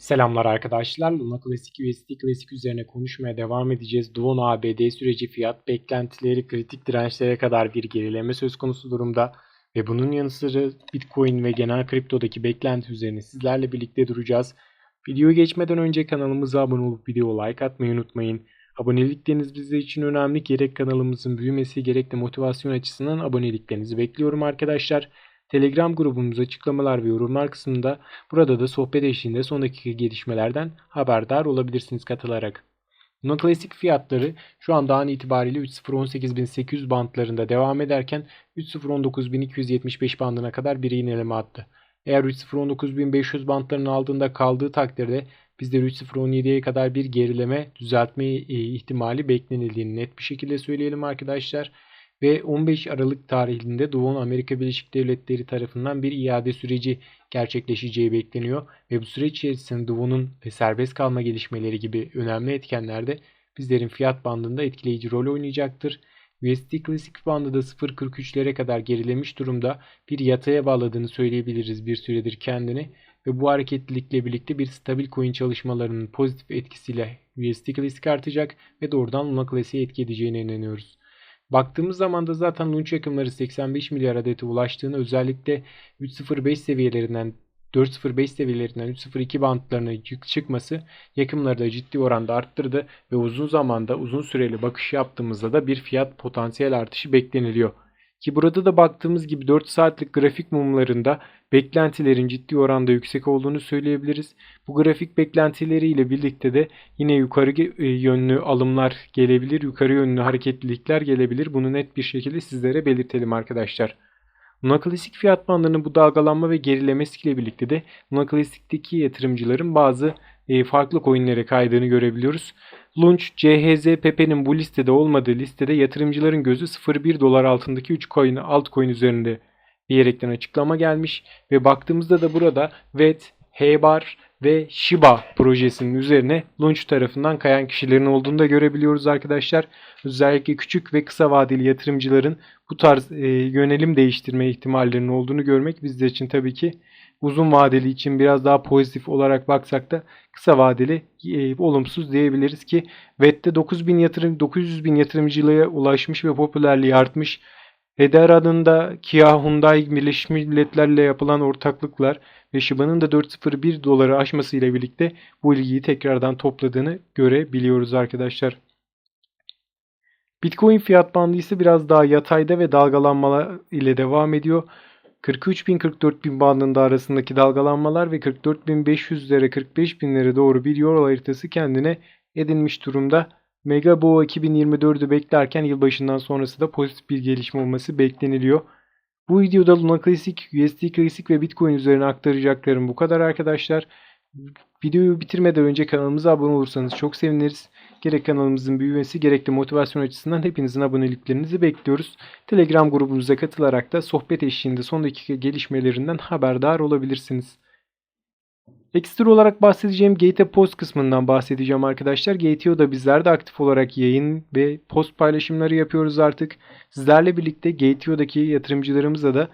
Selamlar arkadaşlar. Luna Classic USD Classic üzerine konuşmaya devam edeceğiz. Duon ABD süreci fiyat beklentileri kritik dirençlere kadar bir gerileme söz konusu durumda. Ve bunun yanı sıra Bitcoin ve genel kriptodaki beklenti üzerine sizlerle birlikte duracağız. Videoya geçmeden önce kanalımıza abone olup video like atmayı unutmayın. Abonelikleriniz bizler için önemli. Gerek kanalımızın büyümesi gerek de motivasyon açısından aboneliklerinizi bekliyorum arkadaşlar. Telegram grubumuz açıklamalar ve yorumlar kısmında burada da sohbet eşliğinde son dakika gelişmelerden haberdar olabilirsiniz katılarak. Classic fiyatları şu anda an itibariyle 3.018.800 bantlarında devam ederken 3.019.275 bandına kadar bir iğneleme attı. Eğer 3.019.500 bantlarının altında kaldığı takdirde bizler 3.017'ye kadar bir gerileme düzeltme e, ihtimali beklenildiğini net bir şekilde söyleyelim arkadaşlar ve 15 Aralık tarihinde Doğu Amerika Birleşik Devletleri tarafından bir iade süreci gerçekleşeceği bekleniyor ve bu süreç içerisinde Doğu'nun serbest kalma gelişmeleri gibi önemli etkenlerde bizlerin fiyat bandında etkileyici rol oynayacaktır. USD klasik bandı da 0.43'lere kadar gerilemiş durumda bir yataya bağladığını söyleyebiliriz bir süredir kendini ve bu hareketlilikle birlikte bir stabil coin çalışmalarının pozitif etkisiyle USD klasik artacak ve doğrudan Luna Classic'e etki edeceğine inanıyoruz. Baktığımız zaman da zaten launch yakımları 85 milyar adete ulaştığını özellikle 3.05 seviyelerinden 4.05 seviyelerinden 3.02 bantlarına çıkması yakımları da ciddi oranda arttırdı ve uzun zamanda uzun süreli bakış yaptığımızda da bir fiyat potansiyel artışı bekleniliyor. Ki burada da baktığımız gibi 4 saatlik grafik mumlarında beklentilerin ciddi oranda yüksek olduğunu söyleyebiliriz. Bu grafik beklentileriyle birlikte de yine yukarı e, yönlü alımlar gelebilir, yukarı yönlü hareketlilikler gelebilir. Bunu net bir şekilde sizlere belirtelim arkadaşlar. Luna Klasik fiyat bandlarının bu dalgalanma ve gerilemesiyle birlikte de Luna Klasik'teki yatırımcıların bazı e, farklı coinlere kaydığını görebiliyoruz. Launch, CHZ, Pepe'nin bu listede olmadığı listede yatırımcıların gözü 0.1 dolar altındaki 3 coin, altcoin üzerinde diyerekten açıklama gelmiş ve baktığımızda da burada VET, HBAR ve Shiba projesinin üzerine Launch tarafından kayan kişilerin olduğunu da görebiliyoruz arkadaşlar. Özellikle küçük ve kısa vadeli yatırımcıların bu tarz e, yönelim değiştirme ihtimallerinin olduğunu görmek bizler için tabii ki uzun vadeli için biraz daha pozitif olarak baksak da kısa vadeli e, olumsuz diyebiliriz ki VET'te 9000 yatırım 900 bin yatırımcılığa ulaşmış ve popülerliği artmış. Heder adında Kia Hyundai Birleşmiş Milletler'le yapılan ortaklıklar ve Shiba'nın da 4.01 doları aşmasıyla birlikte bu ilgiyi tekrardan topladığını görebiliyoruz arkadaşlar. Bitcoin fiyat bandı ise biraz daha yatayda ve dalgalanmalar ile devam ediyor. 43.000-44.000 bandında arasındaki dalgalanmalar ve 44.500'lere 45.000'lere doğru bir yol haritası kendine edinmiş durumda. Mega Boğa 2024'ü beklerken yılbaşından sonrası da pozitif bir gelişme olması bekleniliyor. Bu videoda Luna Classic, USD Classic ve Bitcoin üzerine aktaracaklarım bu kadar arkadaşlar. Videoyu bitirmeden önce kanalımıza abone olursanız çok seviniriz. Gerek kanalımızın büyümesi gerek de motivasyon açısından hepinizin aboneliklerinizi bekliyoruz. Telegram grubumuza katılarak da sohbet eşliğinde son dakika gelişmelerinden haberdar olabilirsiniz. Ekstra olarak bahsedeceğim Gate Post kısmından bahsedeceğim arkadaşlar. Gateo'da bizler de aktif olarak yayın ve post paylaşımları yapıyoruz artık. Sizlerle birlikte Gateo'daki yatırımcılarımıza da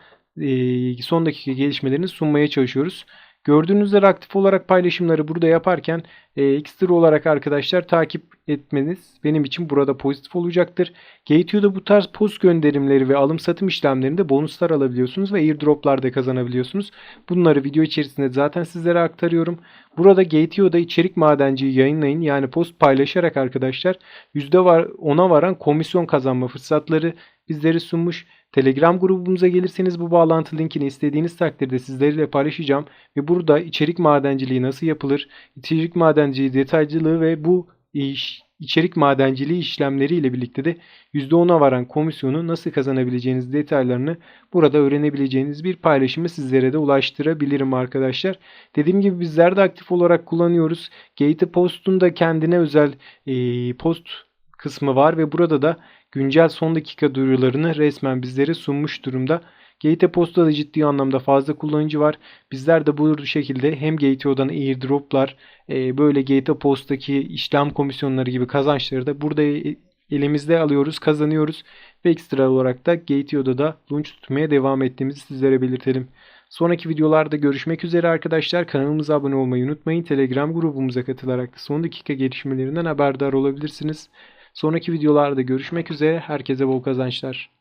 son dakika gelişmelerini sunmaya çalışıyoruz. Gördüğünüz üzere aktif olarak paylaşımları burada yaparken e, ekstra olarak arkadaşlar takip etmeniz benim için burada pozitif olacaktır. Gateo'da bu tarz post gönderimleri ve alım satım işlemlerinde bonuslar alabiliyorsunuz ve airdroplar da kazanabiliyorsunuz. Bunları video içerisinde zaten sizlere aktarıyorum. Burada Gateo'da içerik madenciyi yayınlayın yani post paylaşarak arkadaşlar %10'a varan komisyon kazanma fırsatları bizleri sunmuş. Telegram grubumuza gelirseniz bu bağlantı linkini istediğiniz takdirde sizlerle paylaşacağım ve burada içerik madenciliği nasıl yapılır, içerik madenciliği detaycılığı ve bu iş, içerik madenciliği işlemleri ile birlikte de %10'a varan komisyonu nasıl kazanabileceğiniz detaylarını burada öğrenebileceğiniz bir paylaşımı sizlere de ulaştırabilirim arkadaşlar. Dediğim gibi bizler de aktif olarak kullanıyoruz. Gate Post'un da kendine özel e, post kısmı var ve burada da güncel son dakika duyurularını resmen bizlere sunmuş durumda. Gate Post'ta da ciddi anlamda fazla kullanıcı var. Bizler de bu şekilde hem Gateo'dan airdroplar, e, böyle Gate Post'taki işlem komisyonları gibi kazançları da burada e, elimizde alıyoruz, kazanıyoruz ve ekstra olarak da Gateo'da da launch tutmaya devam ettiğimizi sizlere belirtelim. Sonraki videolarda görüşmek üzere arkadaşlar. Kanalımıza abone olmayı unutmayın. Telegram grubumuza katılarak da son dakika gelişmelerinden haberdar olabilirsiniz. Sonraki videolarda görüşmek üzere. Herkese bol kazançlar.